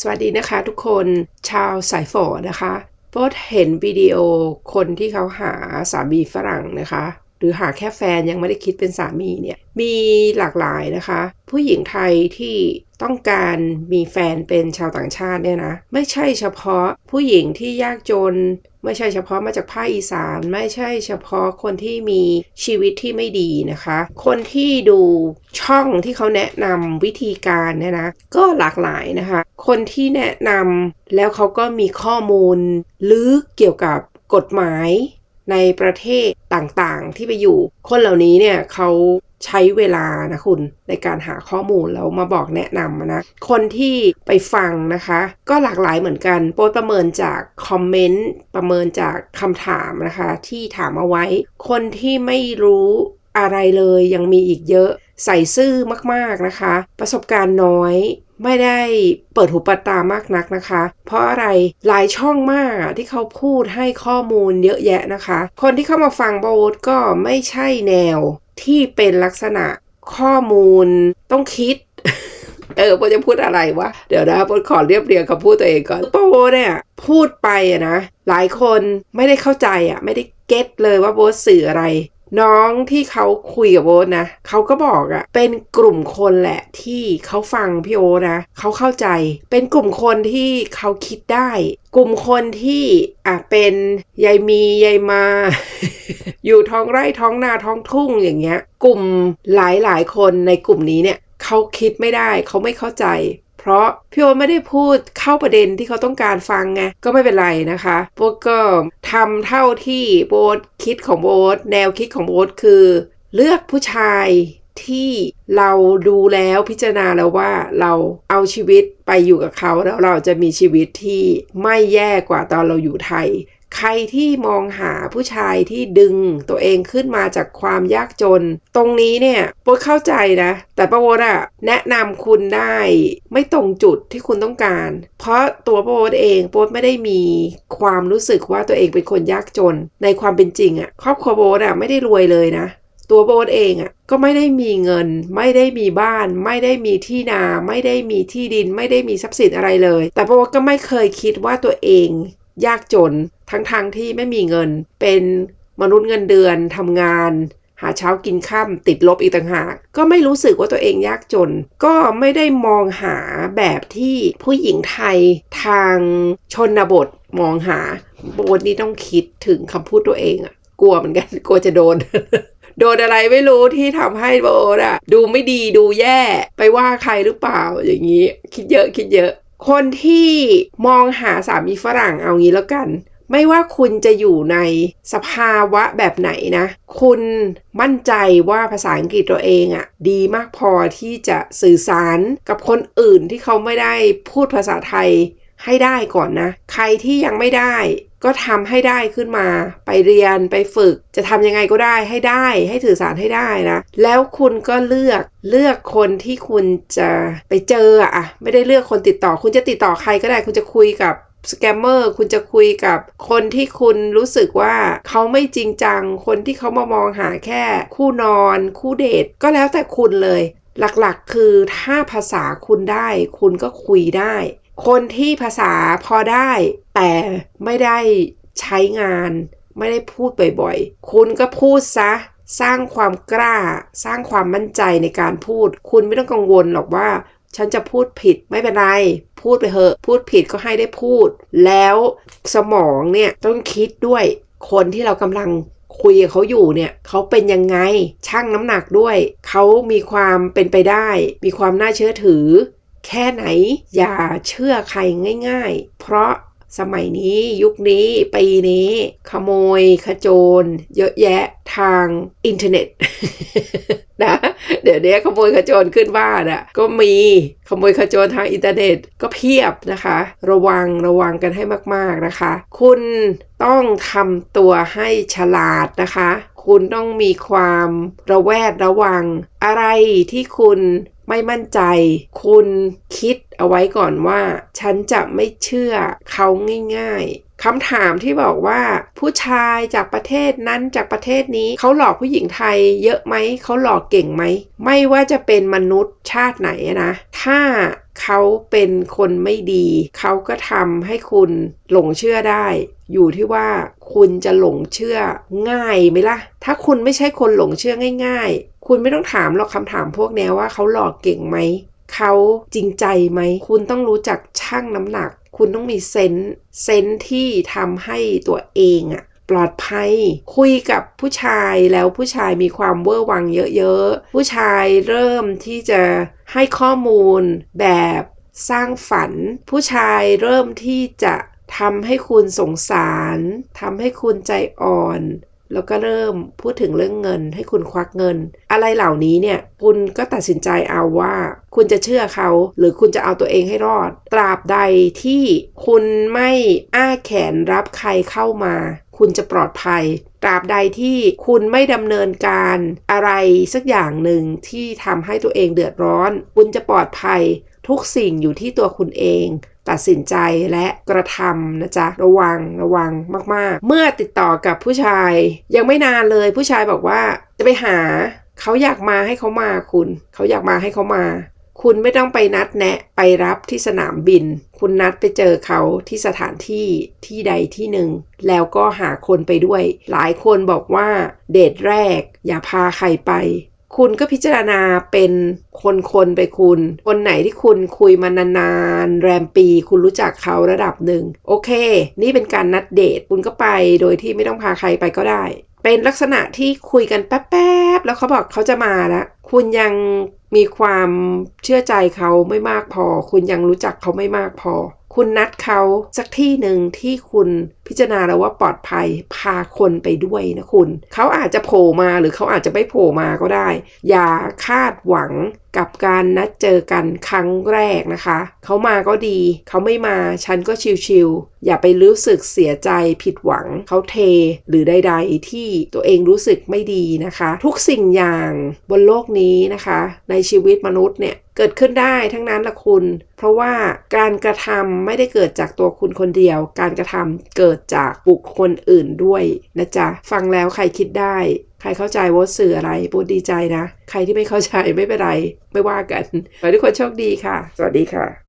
สวัสดีนะคะทุกคนชาวสายฝอนะคะโพสเห็นวิดีโอคนที่เขาหาสามีฝรั่งนะคะ หรือหาแค่แฟนยังไม่ได้คิดเป็นสามีเนี่ยมีหลากหลายนะคะ ผู้หญิงไทยที่ต้องการมีแฟนเป็นชาวต่างชาติเนี่ยนะไม่ใช่เฉพาะผู้หญิงที่ยากจน ไม่ใช่เฉพาะมาจากภาคอีสาน ไม่ใช่เฉพาะคนที่มีชีวิตที่ไม่ดีนะคะ คนที่ดูช่องที่เขาแนะนำวิธีการเนี่ยนะก็หลากหลายนะคะ คนที่แนะนำแล้วเขาก็มีข้อมูลลึกเกี่ยวกับกฎหมายในประเทศ ต่างๆ ที่ไปอยู่ คนเหล่านี้เนี่ยเขาใช้เวลานะคุณในการหาข้อมูลแล้วมาบอกแนะนำนะ คนที่ไปฟังนะคะ ก็หลากหลายเหมือนกันโปรประเมินจากคอมเมนต์ประเมินจากคำถามนะคะ ที่ถามเอาไว้ คนที่ไม่รู้อะไรเลยยังมีอีกเยอะใส่ซื่อมากๆนะคะ ประสบการณ์น้อย ไม่ได้เปิดหูปิดตามากนักนะคะ เพราะอะไรหลายช่องมากที่เขาพูดให้ข้อมูลเยอะแยะนะคะ คนที่เข้ามาฟังโบสก็ไม่ใช่แนวที่เป็นลักษณะข้อมูลต้องคิด เออโบจะพูดอะไรวะ เดี๋ยวนะโบขอเรียบเรียงคำพูดตัวเองก่อนโบเนี่ย พูดไปอะนะ หลายคนไม่ได้เข้าใจอะไม่ได้เก็ตเลยว่าโบสื่ออะไร น้องที่เขาคุยกับโอ๊ตนะเขาก็บอกอะเป็นกลุ่มคนแหละที่เขาฟังพี่โอ๊ตนะเขาเข้าใจ เป็นกลุ่มคนที่เขาคิดได้ กลุ่มคนที่อะเป็นยายมียายมา อยู่ท้องไร่ท้องนาท้องทุ่งอย่างเงี้ย กลุ่มหลายๆคนในกลุ่มนี้เนี่ยเขาคิดไม่ได้เขาไม่เข้าใจ ราะพี่โอ๊ตไม่ได้พูดเข้าประเด็นที่เขาต้องการฟังไงก็ไม่เป็นไรนะคะโบ๊ทก็ทำเท่าที่โบ๊ทคิดของโบ๊ทแนวคิดของโบ๊ทคือ เลือกผู้ชายที่เราดูแล้วพิจารณาแล้วว่าเราเอาชีวิตไปอยู่กับเขาแล้วเราจะมีชีวิตที่ไม่แย่กว่าตอนเราอยู่ไทย ใครที่มองหาผู้ชายที่ดึงตัวเองขึ้นมาจากความยากจน ตรงนี้เนี่ยโบ๊เข้าใจนะ แต่ประวดอะแนะนำคุณได้ไม่ตรงจุดที่คุณต้องการ เพราะตัวโบ๊ทเองโบ๊ไม่ได้มีความรู้สึกว่าตัวเองเป็นคนยากจน ในความเป็นจริงอะครอบครัวโบอะไม่ได้รวยเลยนะตัวโบ๊ทเองอะ่ะก็ไม่ได้มีเงิน ไม่ได้มีบ้าน ไม่ได้มีที่นา ไม่ได้มีที่ดิน ไม่ได้มีทรัพย์สินอะไรเลย แต่โบ๊ทก็ไม่เคยคิดว่าตัวเอง ยากจน ทั้งๆทที่ไม่มีเงิน เป็นมนุษย์เงินเดือนทำงาน หาเช้ากินข้ามติดลบอีกต่างหากก็ไม่รู้สึกว่าตัวเองยากจน ก็ไม่ได้มองหาแบบที่ผู้หญิงไทยทางชนบทมองหาโบทนี่ต้องคิดถึงคำพูดตัวเองอะกลัวเหมือนกันกลัวจะโดน โดนอะไรไม่รู้ที่ทำให้โบทอะดูไม่ดีดูแย่ไปว่าใครหรือเปล่าอย่างนี้ คิดเยอะคิดเยอะ คนที่มองหาสามีฝรั่งเอางี้แล้วกัน ไม่ว่าคุณจะอยู่ในสภาวะแบบไหนนะ คุณมั่นใจว่าภาษาอังกฤษตัวเองอะ่ะดีมากพอที่จะสื่อสารกับคนอื่นที่เขาไม่ได้พูดภาษาไทยให้ได้ก่อนนะ ใครที่ยังไม่ได้ ก็ทำให้ได้ขึ้นมา ไปเรียนไปฝึก จะทำยังไงก็ได้ให้ได้ ให้สื่อสารให้ได้นะ แล้วคุณก็เลือกเลือกคนที่คุณจะไปเจออะไม่ได้เลือกคนติดต่อ คุณจะติดต่อใครก็ได้ คุณจะคุยกับสแกมเมอร์คุณจะคุยกับคนที่คุณรู้สึกว่าเขาไม่จริงจัง คนที่เขามามองหาแค่ คู่นอน คู่เดท ก็แล้วแต่คุณเลย หลักๆ คือถ้าภาษาคุณได้ คุณก็คุยได้ คนที่ภาษาพอได้ แต่ไม่ได้ใช้งาน ไม่ได้พูดบ่อยๆ คุณก็พูดซะสร้างความกล้า สร้างความมั่นใจในการพูด คุณไม่ต้องกังวลหรอกว่า ฉันจะพูดผิดไม่เป็นไร พูดไปเถอะ พูดผิดก็ให้ได้พูด แล้วสมองเนี่ยต้องคิดด้วยคนที่เรากำลังคุยกับเขาอยู่เนี่ยเขาเป็นยังไงชั่งน้ำหนักด้วย เขามีความเป็นไปได้ มีความน่าเชื่อถือ แค่ไหน อย่าเชื่อใครง่ายๆ เพราะสมัยนี้ยุคนี้ปีนี้ ขโมย ขโจร เยอะแยะทางอินเทอร์เน็ตนะเดี๋ยวนี้ขโมยขโจรขึ้นบ้านอะก็มีขโมยขโจรทางอินเทอร์เน็ตก็เพียบนะคะ ระวังระวังกันให้มากๆนะคะ คุณต้องทำตัวให้ฉลาดนะคะ คุณต้องมีความระแวดระวัง อะไรที่คุณ ไม่มั่นใจ คุณคิดเอาไว้ก่อนว่า ฉันจะไม่เชื่อเขาง่ายๆคำถามที่บอกว่า ผู้ชายจากประเทศนั้นจากประเทศนี้เขาหลอกผู้หญิงไทยเยอะไหมเขาหลอกเก่งไหม ไม่ว่าจะเป็นมนุษย์ชาติไหนนะ ถ้าเขาเป็นคนไม่ดี เขาก็ทำให้คุณหลงเชื่อได้ อยู่ที่ว่าคุณจะหลงเชื่อง่ายไหมล่ะ ถ้าคุณไม่ใช่คนหลงเชื่อง่าย คุณไม่ต้องถามหรอกคำถามพวกนี้ว่าเขาหลอกเก่งไหม เขาจริงใจไหม คุณต้องรู้จักชั่งน้ำหนัก คุณต้องมีเซนส์เซนส์ที่ทำให้ตัวเองอะปลอดภัย คุยกับผู้ชายแล้วผู้ชายมีความเวอร์วังเยอะๆ ผู้ชายเริ่มที่จะให้ข้อมูลแบบสร้างฝัน ผู้ชายเริ่มที่จะทำให้คุณสงสารทำให้คุณใจอ่อน แล้วก็เริ่มพูดถึงเรื่องเงิน ให้คุณควักเงิน อะไรเหล่านี้เนี่ยคุณก็ตัดสินใจเอาว่า คุณจะเชื่อเขา หรือคุณจะเอาตัวเองให้รอด ตราบใดที่คุณไม่อ้าแขนรับใครเข้ามา คุณจะปลอดภัย ตราบใดที่คุณไม่ดำเนินการอะไรสักอย่างหนึ่งที่ทำให้ตัวเองเดือดร้อน คุณจะปลอดภัย ทุกสิ่งอยู่ที่ตัวคุณเอง ตัดสินใจและกระทำนะจ๊ะ ระวังระวังมากๆ เมื่อติดต่อกับผู้ชาย ยังไม่นานเลยผู้ชายบอกว่าจะไปหาเขาอยากมาให้เขามาคุณ เขาอยากมาให้เขามา คุณไม่ต้องไปนัดแนะไปรับที่สนามบิน คุณนัดไปเจอเขาที่สถานที่ที่ใดที่หนึ่ง แล้วก็หาคนไปด้วย หลายคนบอกว่าเดทแรก อย่าพาใครไป คุณก็พิจารณาเป็นคนๆไปคุณ คนไหนที่คุณคุยมานานๆ แรมปี คุณรู้จักเขาระดับหนึ่ง โอเค นี่เป็นการนัดเดท คุณก็ไปโดยที่ไม่ต้องพาใครไปก็ได้ เป็นลักษณะที่คุยกันแป๊บๆ แล้วเขาบอกเขาจะมาแล้ว คุณยังมีความเชื่อใจเขาไม่มากพอ คุณยังรู้จักเขาไม่มากพอ คุณนัดเขาสักที่หนึ่งที่คุณ พิจารณาแล้วว่าปลอดภัยพาคนไปด้วยนะคุณ เขาอาจจะโผล่มาหรือเขาอาจจะไม่โผล่มาก็ได้ อย่าคาดหวังกับการนัดเจอกันครั้งแรกนะคะ เขามาก็ดี เขาไม่มาฉันก็ชิวๆอย่าไปรู้สึกเสียใจผิดหวังเขาเท หรือใดๆที่ตัวเองรู้สึกไม่ดีนะคะ ทุกสิ่งอย่างบนโลกนี้นะคะ ในชีวิตมนุษย์เนี่ยเกิดขึ้นได้ทั้งนั้นละคุณ เพราะว่าการกระทำไม่ได้เกิดจากตัวคุณคนเดียว การกระทำเกิดดจากบุคคลอื่นด้วยนะจ๊ะฟังแล้วใครคิดได้ ใครเข้าใจว่าสื่ออะไรปูดีใจนะ ใครที่ไม่เข้าใจไม่เป็นไร ไม่ว่ากันขอให้ทุกคนโชคดีค่ะ สวัสดีค่ะ